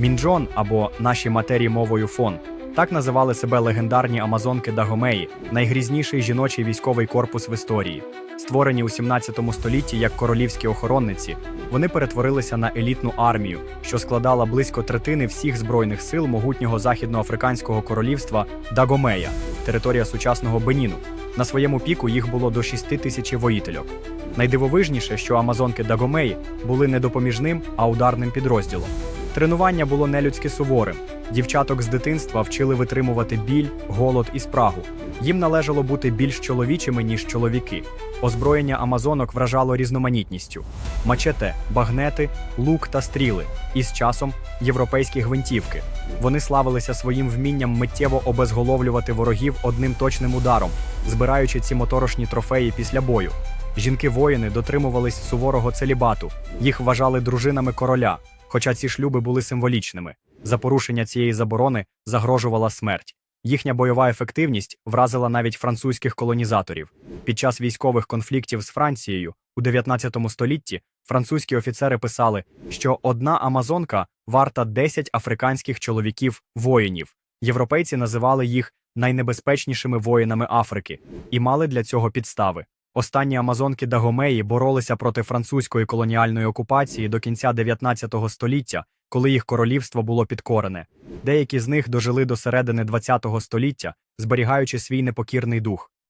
Мінджон або наші матері мовою фон. Так називали себе легендарні амазонки Дагомеї, найгрізніший жіночий військовий корпус в історії. Створені у 17 столітті як королівські охоронниці, вони перетворилися на елітну армію, що складала близько третини всіх збройних сил могутнього західноафриканського королівства Дагомея, територія сучасного Беніну. На своєму піку їх було до 6 тисяч воїтельок. Найдивовижніше, що амазонки Дагомеї були не допоміжним, а ударним підрозділом. Тренування було нелюдськи суворим. Дівчаток з дитинства вчили витримувати біль, голод і спрагу. Їм належало бути більш чоловічими, ніж чоловіки. Озброєння амазонок вражало різноманітністю: мачете, багнети, лук та стріли, і з часом європейські гвинтівки. Вони славилися своїм вмінням миттєво обезголовлювати ворогів одним точним ударом, збираючи ці моторошні трофеї після бою. Жінки-воїни дотримувались суворого целібату, їх вважали дружинами короля, хоча ці шлюби були символічними. За порушення цієї заборони загрожувала смерть. Їхня бойова ефективність вразила навіть французьких колонізаторів. Під час військових конфліктів з Францією у 19 столітті французькі офіцери писали, що одна амазонка варта 10 африканських чоловіків-воїнів. Європейці називали їх найнебезпечнішими воїнами Африки і мали для цього підстави. Останні амазонки Дагомеї боролися проти французької колоніальної окупації до кінця 19 століття, коли їх королівство було підкорене. Деякі з них дожили до середини 20 століття, зберігаючи свій непокірний дух.